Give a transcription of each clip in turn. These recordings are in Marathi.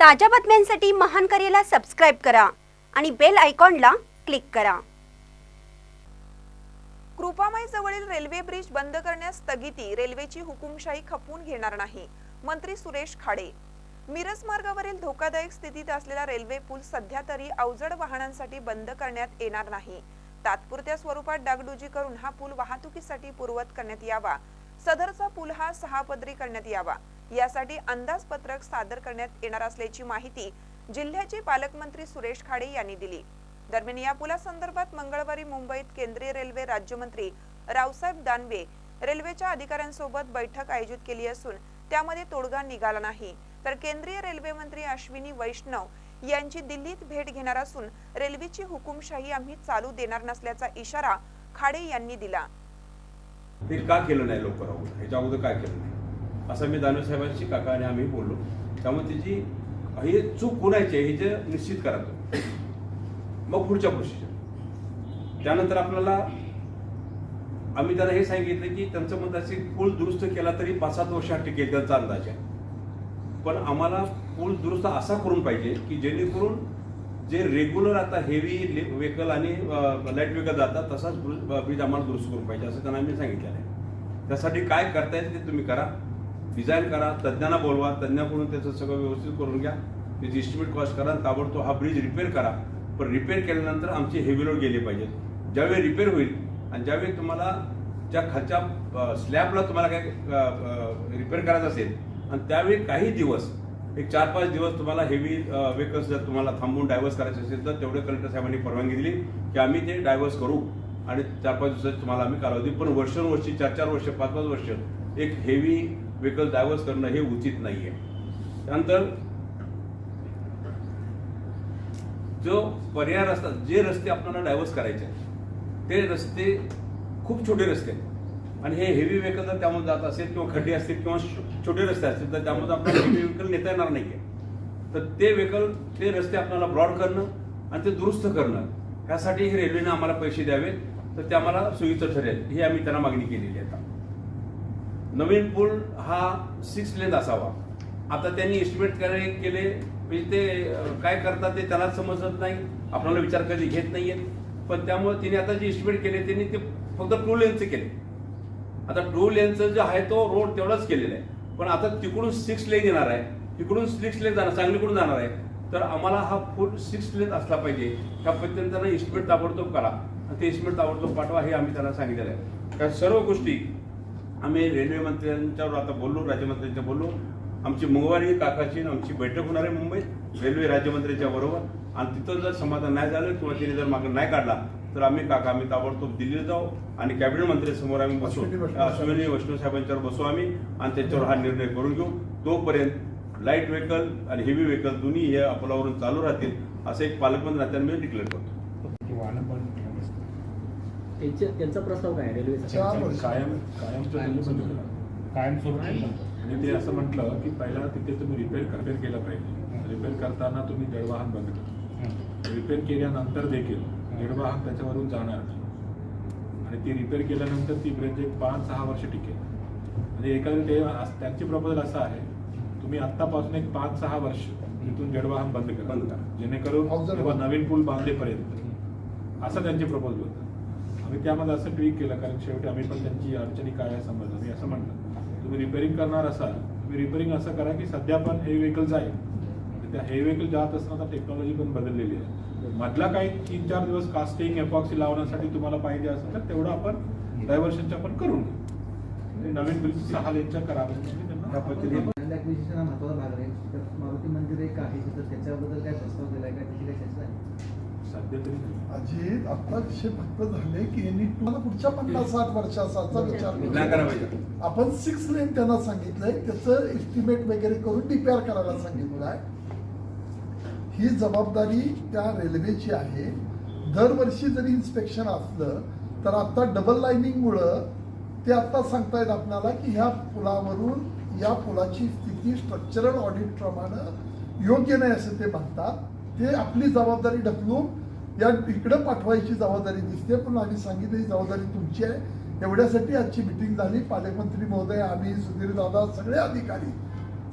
ताज्या बातम्यांसाठी महान करेला सबस्क्राईब करा आणि बेल आयकॉनला क्लिक करा. कृपामाई जवळील रेल्वे ब्रिज बंद करण्यास स्थगिती रेल्वेची हुकुमशाही खपवून घेणार नाही मंत्री सुरेश खाडे. मिरज मार्गावरील धोकादायक स्थितीत असलेला रेल्वे पूल सध्या तरी अवजड वाहनांसाठी बंद करण्यात येणार नाही. तात्पुरत्या स्वरूपात डागडुजी करून हा पूल वाहतुकीसाठी पूर्वत करण्यात यावा. सदरचा पूल हा सहा पदरी करण्यात यावा. यासाठी अंदाजपत्रक सादर करण्यात येणार असल्याची माहिती जिल्ह्याचे पालकमंत्री सुरेश खाडे यांनी दिली. दरम्यान या पुलासंदर्भात मंगळवारी मुंबईत केंद्रीय रेल्वे राज्यमंत्री रावसाहेब दानवे रेल्वेच्या अधिकाऱ्यांसोबत बैठक आयोजित केली असून त्यामध्ये तोडगा निघाला नाही. तर केंद्रीय रेल्वे मंत्री अश्विनी वैष्णव यांची दिल्लीत भेट घेणार असून रेल्वेची हुकुमशाही आम्ही चालू देणार नसल्याचा इशारा खाडे यांनी दिला. का केलं नाही लवकर ह्याच्या अगोदर काय केलं नाही? असं मी दानवे साहेबांशी काका आणि आम्ही बोललो. त्यामुळे त्याची हे चूक कोणाची आहे हे जे निश्चित करा मग पुढच्या प्रोसिजर त्यानंतर आपल्याला आम्ही त्यांना हे सांगितलं की त्यांचं मत असे पूल दुरुस्त केला तरी पाच सात वर्षात टिकेल त्यांचा अंदाज. आहे पण आम्हाला पूल दुरुस्त असा करून पाहिजे की जेणेकरून जे रेग्युलर आता हेवी व्हेकल आणि लाइट व्हेकल जातात तसाच ब्रिज आम्हाला दुरुस्त करून पाहिजे असं त्यांना आम्ही सांगितलेलं आहे. त्यासाठी काय करता येईल ते तुम्ही करा. डिझाईन करा तज्ज्ञांना बोलवा तज्ज्ञाकडून त्याचं सगळं व्यवस्थित करून घ्या. त्याची इस्टिमेट कॉस्ट करा ताबडतोब हा ब्रिज रिपेअर करा. पण रिपेअर केल्यानंतर आमचे हेवी लोड गेले पाहिजेत. ज्यावेळी रिपेअर होईल आणि ज्यावेळी तुम्हाला ज्या खालच्या स्लॅबला तुम्हाला काय रिपेअर करायचं असेल आणि त्यावेळी काही दिवस एक चार पाच दिवस तुम्हाला हेवी व्हेकल्स जर तुम्हाला थांबवून डायव्हर्स करायचे असेल तर तेवढे कलेक्टर साहेबांनी परवानगी दिली की आम्ही ते डायव्हर्स करू. आणि चार पाच दिवसात तुम्हाला आम्ही कालावधी पण वर्षानुवर्षी चार चार वर्ष पाच पाच वर्ष एक हेवी व्हेकल डायव्हर्स करणं हे उचित नाही आहे त्यानंतर जो पर्याय रस्ता जे रस्ते आपल्याला डायव्हर्स करायचे आहेत, ते रस्ते खूप छोटे रस्ते आहेत. आणि हे हेवी व्हेकल जर त्यामध्ये जात असेल किंवा खड्डे असतील किंवा छोटे रस्ते असतील तर त्यामध्ये आपल्याला हेवी व्हेकल नेता येणार नाही आहे तर ते व्हेकल ते रस्ते आपल्याला ब्रॉड करणं आणि ते दुरुस्त करणं ह्यासाठी हे रेल्वेने आम्हाला पैसे द्यावे तर ते आम्हाला सोयीचं ठरेल. ही आम्ही त्यांना मागणी केलेली आहे आता. नवीन पूल हा सिक्स लेन असावा. आता त्यांनी एस्टिमेट करे केले म्हणजे ते काय करतात ते त्याला समजत नाही. आपल्याला विचार कधी घेत नाहीयेत. पण त्यामुळे तिने आता जे एस्टिमेट केले त्यांनी ते फक्त टू लेनचे केले. आता टू लेनचं जे आहे तो रोड तेवढाच केलेला आहे. पण आता तिकडून सिक्स लेन येणार आहे. तिकडून सिक्स लेन जाणार सांगलीकडून जाणार आहे. तर आम्हाला हा फूड सिक्स लेन असला पाहिजे. त्या पद्धतीने त्यांना एस्टिमेट ताबडतोब करा. ते एस्टिमेट ताबडतोब पाठवा हे आम्ही त्यांना सांगितलेलं आहे. त्या सर्व गोष्टी आम्ही रेल्वे मंत्र्यांच्यावर आता बोललो राज्यमंत्र्यांच्या बोललो. आमची मंगळवारी काकाची आमची बैठक होणार आहे मुंबईत. रेल्वे राज्यमंत्र्यांच्या बरोबर. आणि तिथं जर समाधान नाही झालं किंवा तिने जर मागं नाही काढला तर आम्ही काका आम्ही ताबडतोब दिल्लीला जाऊ आणि कॅबिनेट मंत्र्यांसमोर आम्ही बसू. अश्विनी वैष्णव साहेबांच्यावर बसू आम्ही आणि त्याच्यावर हा निर्णय करून घेऊ. तोपर्यंत लाइट व्हेकल आणि हेवी व्हेकल दोन्ही हे अकोलावरून चालू राहतील असं एक पालकमंत्री नात्याने मी डिक्लेअर करतो. त्यांचे त्यांचा प्रस्ताव काय आहे? रेल्वेचा. कायम कायम कायमस्वरूपी आणि ते असं म्हटलं की पहिला तिथे तुम्ही रिपेअर रिपेअर केलं पाहिजे. रिपेअर करताना तुम्ही जडवाहन बंद करा रिपेअर केल्यानंतर देखील जडवाहन त्याच्यावरून जाणार नाही. आणि ती रिपेअर केल्यानंतर ती ब्रिज एक पाच सहा वर्ष टिकेल. म्हणजे एखादं ते त्यांची प्रपोजल असं आहे तुम्ही आत्तापासून एक पाच सहा वर्ष तिथून जडवाहन बंद करा. बंद करा. जेणेकरून. नवीन पूल बांधेपर्यंत. असं त्यांची प्रपोजल होतं. आम्ही त्यामध्ये असं ट्विक केलं कारण शेवटी आम्ही पण त्यांची अडचणी काय आहे समजलं मी असं म्हटलं. तुम्ही रिपेअरिंग करणार असाल तुम्ही रिपेअरिंग असं करा की सध्या पण हे व्हेकल जाईल त्या हे व्हेकल जात असताना टेक्नॉलॉजी पण बदललेली आहे. मधला काही तीन चार दिवस कास्टिंग एपॉक्सी लावण्यासाठी तुम्हाला पाहिजे असेल तर तेवढं आपण डायव्हर्शनच्या पण करून नवीन ब्रिज सहा लेनच्या करा महत्त्वाचा भाग आहे. तर मारुती मंदिर एक आहे तर त्याच्याबद्दल काय प्रस्ताव दिलाय का? त्याची काही चर्चा आहे? सध्या तरी नाही. अजित आता विषय फक्त झाले की यांनी तुम्हाला पुढच्या पन्नास साठ वर्षाचा विचार नाही करायला करू. पाहिजे आपण सिक्स लेन त्यांना सांगितलंय त्याचं एस्टिमेट वगैरे करून रिपेअर करायला सांगितलं आहे. ही जबाबदारी त्या रेल्वेची आहे. दरवर्षी जरी इन्स्पेक्शन असलं तर आता डबल लाईनिंगमुळं ते आता सांगतायत आपल्याला की ह्या पुलावरून या पुलाची स्थिती स्ट्रक्चरल ऑडिट प्रमाणे योग्य नाही असं ते म्हणतात. ते आपली जबाबदारी ढकलून या इकडं पाठवायची जबाबदारी दिसते पण आम्ही सांगितलं ही जबाबदारी तुमची आहे. एवढ्यासाठी आजची मिटिंग झाली. पालकमंत्री महोदय आम्ही सुधीर दादा सगळे अधिकारी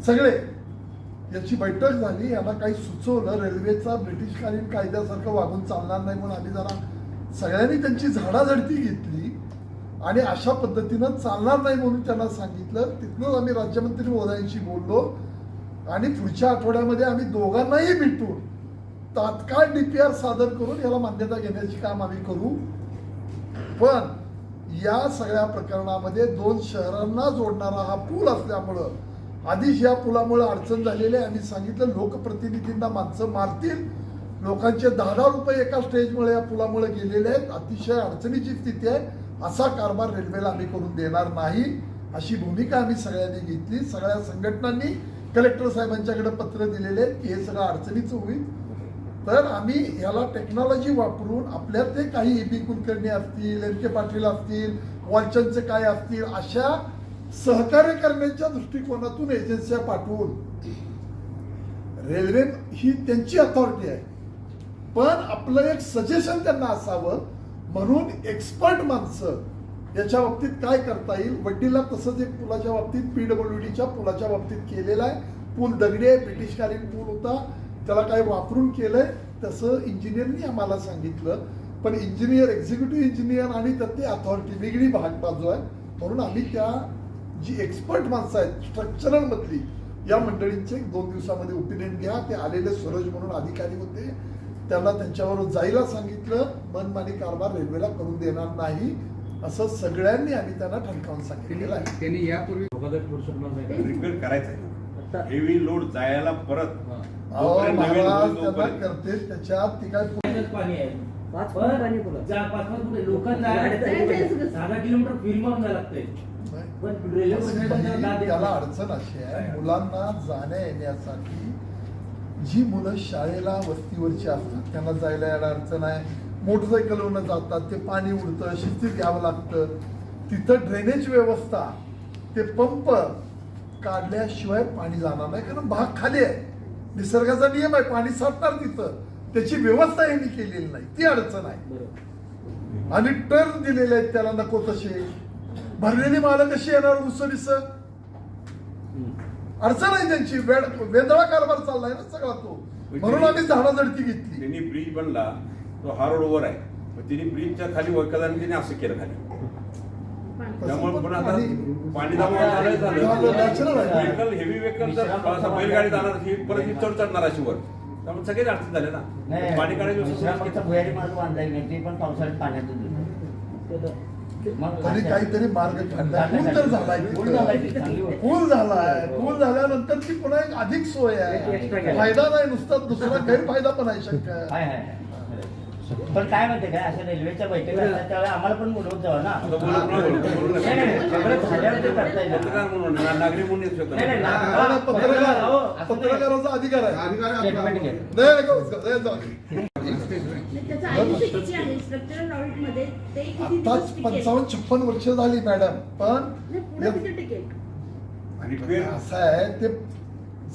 सगळे याची बैठक झाली. याला काही सुचवलं रेल्वेचा ब्रिटिशकालीन कायद्यासारखं वागून चालणार नाही म्हणून आम्ही जरा सगळ्यांनी त्यांची झाडाझडती घेतली आणि अशा पद्धतीनं चालणार नाही म्हणून त्यांना सांगितलं. तिथूनच आम्ही राज्यमंत्री महोदयांशी बोललो आणि पुढच्या आठवड्यामध्ये आम्ही दोघांनाही भेटून तात्काळ डी पी आर सादर करून याला मान्यता घेण्याचे काम आम्ही करू. पण या सगळ्या प्रकरणामध्ये दोन शहरांना जोडणारा हा पूल असल्यामुळं आधीच या पुलामुळे अडचण झालेली आहे. आम्ही सांगितलं लोकप्रतिनिधींना माणसं मारतील. लोकांचे दहा दहा रुपये एका स्टेजमुळे या पुलामुळे गेलेले आहेत. अतिशय अडचणीची स्थिती आहे. असा कारभार रेल्वेला आम्ही करून देणार नाही. अशी भूमिका आम्ही सगळ्यांनी घेतली. सगळ्या संघटनांनी कलेक्टर साहेबांच्याकडे पत्र दिलेले आहेत की हे सगळं अडचणीचं होईल. तर आम्ही याला टेक्नॉलॉजी वापरून आपल्यातले काही ए पी कुलकर्णी असतील एम के पाटील असतील वालचंदचे काय असतील अशा सहकार्य करण्याच्या दृष्टिकोनातून एजन्स्या पाठवून रेल्वे ही त्यांची अथॉरिटी आहे. पण आपलं एक सजेशन त्यांना असावं म्हणून एक्सपर्ट माणसं याच्या बाबतीत काय करता येईल? वड्डीला तसंच एक पुलाच्या बाबतीत पीडब्ल्यूडीच्या पुलाच्या बाबतीत केलेला आहे. पूल दगडी आहे ब्रिटिशकालीन पूल होता. त्याला काय वापरून केलंय तसं इंजिनियरनी आम्हाला सांगितलं. पण इंजिनियर एक्झिक्युटिव्ह इंजिनियर आणि त्यातली अथॉरिटी वेगळी भाग बाजू आहे. म्हणून आम्ही त्या जी एक्सपर्ट माणसं आहेत स्ट्रक्चरल मधली या मंडळींचे दोन दिवसामध्ये ओपिनियन घ्या. ते आलेले सूरज म्हणून अधिकारी होते. त्यांना त्यांच्यावर जायला सांगितलं. मनमानी कारभार रेल्वेला करून देणार नाही. असं सगळ्यांनी आम्ही त्यांना ठणकावून सांगितलेलं आहे. त्यांनी यापूर्वी करायचं हेवी लोड जायला परत जोपर्यंत नवीन महाराज होईल त्यांना तोपर्यंत. करते त्याच्यात ती काय पाण्यातच पाणी आहे. पाच पण फूट पाणी पुढं. चार पाच पाच फुट लोकांना किलोमीटर फिल्म जायला लागतंय. पण रेल्वे प्रशासन त्याला दाद देत त्याला नाही. अडचण अशी आहे मुलांना जाण्या येण्यासाठी जी मुलं शाळेला वस्तीवरची असतात त्यांना जायला यायला अडचण आहे. मोटरसायकलवरनं जातात ते पाणी उडतं शिस्तीत घ्यावं लागतं. तिथं ड्रेनेज व्यवस्था ते पंप काढल्याशिवाय पाणी जाणार नाही कारण भाग खाली आहे. निसर्गाचा नियम आहे पाणी साठणार तिथं. त्याची व्यवस्था यांनी केलेली नाही. ती अडचण आहे. आणि टर्न दिलेले आहेत त्याला नको तसे. भरलेली मालं कशी येणार उसरीस अडचण आहे त्यांची. वेंधळा कारभार चाललाय ना सगळा तो. म्हणून आम्ही झाडाझडती घेतली. त्यांनी ब्रिज बनला तो हा रोड ओव्हर आहे तिने ब्रिजच्या खाली वैकदाने तिने असं केलं खाली. त्यामुळे पण आता पाणी. व्हेकल हेवी व्हेकल जर बैलगाडी जाणार ही परत ही चढ चढणार अशी वर. त्यामुळे सगळेच अडचण झाले ना. पाणी काढायची भुयारी मार्ग बांधलाय नाही ते पण पावसाळ्यात तरी अशा- काहीतरी मार्ग तर झालाय पूल झालाय. पूल झालाय पूल झाल्यानंतर ती पुन्हा एक अधिक सोय आहे. फायदा नाही नुसता दुसरा गैरफायदा पण आहे शक्य. आहे. पण काय म्हणते काय अशा रेल्वेच्या बैठका असतात त्यावेळेला आम्हाला पण बोलवत जावं ना आता बोलू, बोलू, बोलू, बोलू. नाही, नाही, सगळं झाल्यावर ते करता येईल पत्रकार म्हणून ना- नागरिक म्हणून येऊ शकतो नाही, नाही, ना. ना- नाही, नाही, पत्रकार हो, असं नाही. पत्रकाराचा अधिकार आहे Statement घे. नाही, नको, नाही, जाऊ दे. त्याचं आयुष्य किती आहे स्ट्रक्चरल ऑडिटमध्ये ते किती आताच टिकेल? पंचावन्न छप्पन वर्ष झाली मॅडम पण नाही, पुढे या- किती टिकेल आणि फेर असं आहे ते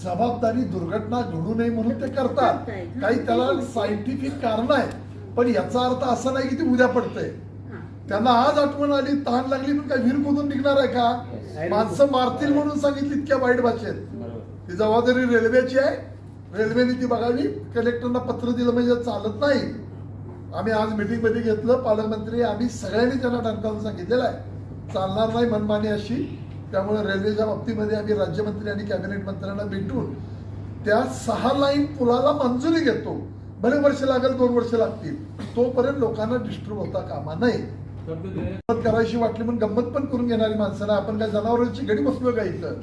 जबाबदारी दुर्घटना घडू नये म्हणून ते करतात. काही त्याला सायंटिफिक कारण आहे पण याचा अर्थ असा नाही की ते उद्या पडतंय हा. त्यांना आज आठवण आली तहान लागली पण काय विहीर खोदून निघणार आहे का? माणसं मारतील म्हणून सांगितली इतक्या वाईट भाषेत. ती जबाबदारी रेल्वेची आहे. रेल्वेने ती बघावी. कलेक्टरना पत्र दिलं म्हणजे चालत नाही. आम्ही आज मीटिंगमध्ये घेतलं. पालकमंत्री आम्ही सगळ्यांनी त्यांना टणकावून सांगितलेलं आहे. चालणार नाही मनमानी अशी. त्यामुळे रेल्वेच्या बाबतीमध्ये आम्ही राज्यमंत्री आणि कॅबिनेट मंत्र्यांना भेटून त्या सहा लाईन पुलाला मंजुरी घेतो. भले वर्ष लागेल दोन वर्ष लागतील. तोपर्यंत लोकांना डिस्टर्ब होता कामा नये. गंमत करायची वाटली म्हणून गंमत पण करून घेणारी माणसं नाही आपण काय जनावरांची गडी बसलो का इथं?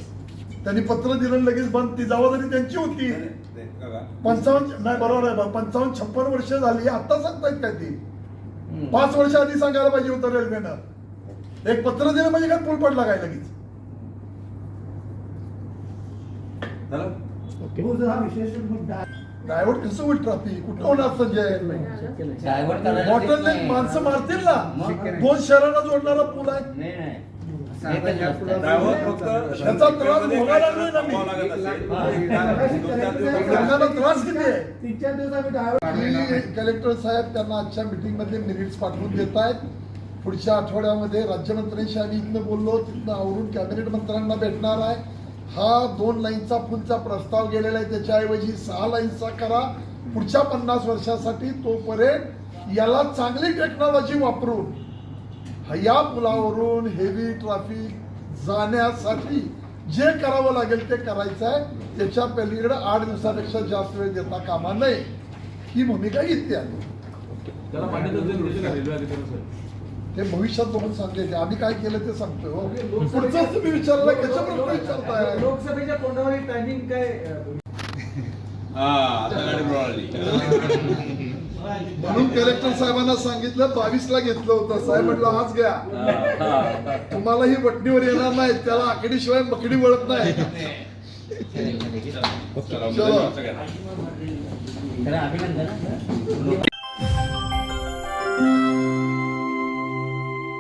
त्यांनी पत्र दिलं आणि लगेच बंद. ती जबाबदारी त्यांची होती. पंचावन्न नाही बरोबर आहे बा पंचावन्न छप्पन वर्ष झाली. आता सांगतायत काय ती. पाच वर्ष आधी सांगायला पाहिजे होतं रेल्वेनं. एक पत्र दिलं म्हणजे काय पूल पडला काय लगेच? झालं? ड्रायव्हर कसं होईल ट्रॅफिक कुठं होणार संजय बॉटल नाही. माणसं मारतील ना? दोन शहरांना जोडणारा पूल आहे नाही नाही एकच रस्ता. ड्रायव्हर फक्त त्याचा त्रासमध्ये भोगायला ना मी. हा. किती आहे कलेक्टर साहेब त्यांना आजच्या मीटिंग मधले मिनिट्स पाठवून देत आहेत पुढच्या आठवड्यामध्ये राज्यमंत्र्यांशी आम्ही इथनं बोललो तिथनं आवरून कॅबिनेट मंत्र्यांना भेटणार आहे हा दोन लाईनचा पुलचा प्रस्ताव गेलेला आहे. त्याच्याऐवजी सहा लाईनचा करा. पुढच्या पन्नास वर्षासाठी तोपर्यंत याला चांगली टेक्नॉलॉजी वापरून या पुलावरून हेवी ट्रॅफिक जाण्यासाठी जे करावं लागेल ते करायचं आहे. त्याच्या पलीकडे आठ दिवसापेक्षा जास्त वेळ देता कामा नये. ही भूमिका घेतली आहे. ते भविष्यात बघून सांगते आम्ही काय केलं ते सांगतोय हो. पुढचं तुम्ही विचारलं कशा प्रश्न विचारताय? लोकसभेच्या तोंडावर टायमिंग काय म्हणून कलेक्टर साहेबांना सांगितलं बावीस ला घेतलं होतं. साहेब म्हटलं आज घ्या. तुम्हाला ही वटणीवर येणार नाही त्याला आकडीशिवाय बकडी वळत नाही. अभिनंदन.